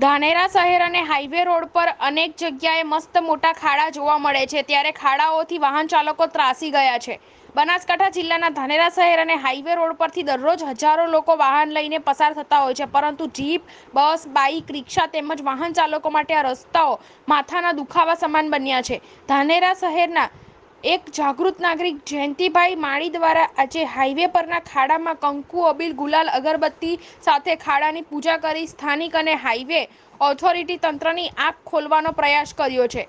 ધાનેરા શહેર અને highway road પર અનેક જગ્યાએ મસ્ત મોટા ખાડા જોવા મળે છે. ત્યારે ખાડાઓથી વાહન ચાલકો ત્રાસી ગયા છે. બનાસકાંઠા જિલ્લાના ધાનેરા શહેર અને હાઈવે રોડ પરથી દરરોજ હજારો લોકો વાહન લઈને પસાર થતા હોય છે. પરંતુ જીપ, બસ બાઇક રિક્ષા તેમજ વાહન ચાલકો માટે આ રસ્તાઓ માથાના દુખાવા સમાન બન્યા છે. ધાનેરા શહેરના એક જાગૃત નાગરિક જયંતિભાઈ માળી દ્વારા આજે હાઈવે પરના ખાડામાં કંકુ, અબીલ, ગુલાલ, અગરબત્તી સાથે ખાડાની પૂજા કરી સ્થાનિક અને હાઈવે ઓથોરિટી તંત્રની આંખ ખોલવાનો પ્રયાસ કર્યો છે.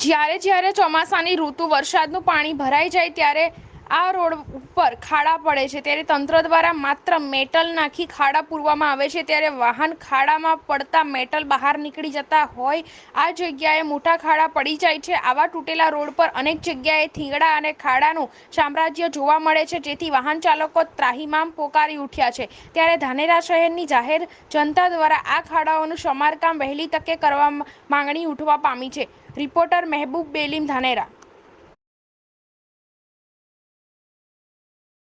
જ્યારે જ્યારે ચોમાસાની ઋતુ વરસાદનું પાણી ભરાઈ જાય ત્યારે આ રોડ ઉપર ખાડા પડે છે. ત્યારે તંત્ર દ્વારા માત્ર મેટલ નાખી ખાડા પૂરવામાં આવે છે. ત્યારે વાહન ખાડામાં પડતા મેટલ બહાર નીકળી જતા હોય. આ જગ્યાએ મોટા ખાડા પડી જાય છે. આવા તૂટેલા રોડ પર અનેક જગ્યાએ થીંગડા અને ખાડાનું સામ્રાજ્ય જોવા મળે છે. જેથી વાહન ચાલકો ત્રાહિમામ પોકારી ઉઠ્યા છે. ત્યારે ધાનેરા શહેરની જાહેર જનતા દ્વારા આ ખાડાઓનું સમારકામ વહેલી તકે કરવા માંગણી ઉઠવા પામી છે. રિપોર્ટર મહેબૂબ બેલીમ ધાનેરા.